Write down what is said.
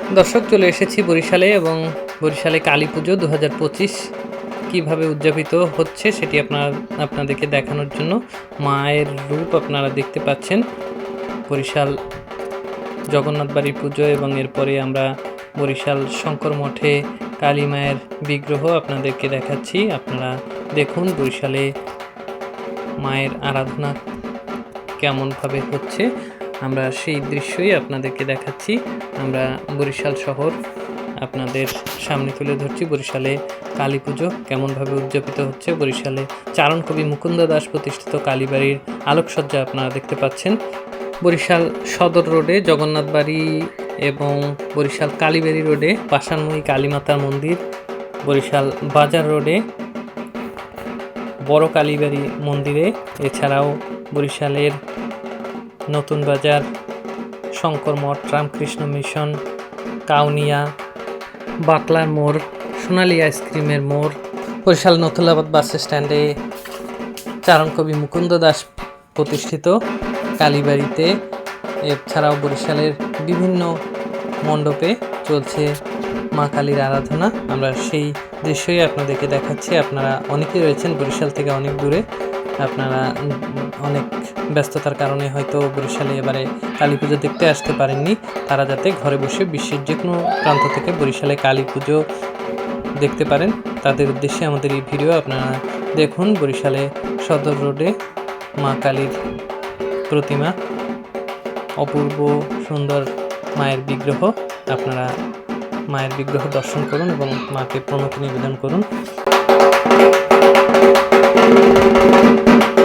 দর্শক, চলে এসেছি বরিশালে এবং বরিশালে কালী পুজো দু হাজার পঁচিশ কীভাবে উদযাপিত হচ্ছে সেটি আপনার, আপনাদেরকে দেখানোর জন্য মায়ের রূপ আপনারা দেখতে পাচ্ছেন। বরিশাল জগন্নাথ বাড়ির পুজো এবং এরপরে আমরা বরিশাল শঙ্কর মঠে কালী মায়ের বিগ্রহ আপনাদেরকে দেখাচ্ছি। আপনারা দেখুন বরিশালে মায়ের আরাধনা কেমনভাবে হচ্ছে। আমরা সেই দৃশ্যই আপনাদেরকে দেখাচ্ছি। আমরা বরিশাল শহর আপনাদের সামনে তুলে ধরছি। বরিশালে কালী পুজো কেমনভাবে উদযাপিত হচ্ছে? বরিশালে চারণ কবি মুকুন্দ দাস প্রতিষ্ঠিত কালীবাড়ির আলোকসজ্জা আপনারা দেখতে পাচ্ছেন। বরিশাল সদর রোডে জগন্নাথ বাড়ি এবং বরিশাল কালীবাড়ি রোডে পাশানময়ী কালীমাতার মন্দির। বরিশাল বাজার রোডে বড় কালীবাড়ি মন্দিরে। এছাড়াও বরিশালের নতুন বাজার, শঙ্কর মঠ, রামকৃষ্ণ মিশন, কাউনিয়া বাকলার মোড়, সোনালী আইসক্রিমের মোড়, বরিশাল নথুলাবাদ বাস স্ট্যান্ডে চারণকবি মুকুন্দ দাস প্রতিষ্ঠিত, কালীবাড়িতে, এছাড়াও বরিশালের বিভিন্ন মণ্ডপে চলছে মা কালীর আরাধনা। আমরা সেই দৃশ্যই আপনাদেরকে দেখাচ্ছি। আপনারা অনেকেই রয়েছেন বরিশাল থেকে অনেক দূরে। আপনারা অনেক ব্যস্ততার কারণে হয়তো বরিশালে এবারে কালী পুজো দেখতে আসতে পারেননি। তারা যাতে ঘরে বসে বিশ্বের যে কোনো প্রান্ত থেকে বরিশালে কালী পুজো দেখতে পারেন। তাদের উদ্দেশ্যে আমাদের এই ভিডিও আপনারা দেখুন বরিশালে সদর রোডে মা কালীর প্রতিমা। অপূর্ব সুন্দর মায়ের বিগ্রহ। আপনারা মায়ের বিগ্রহ দর্শন করুন এবং মাকে প্রণতি নিবেদন করুন। Thank you.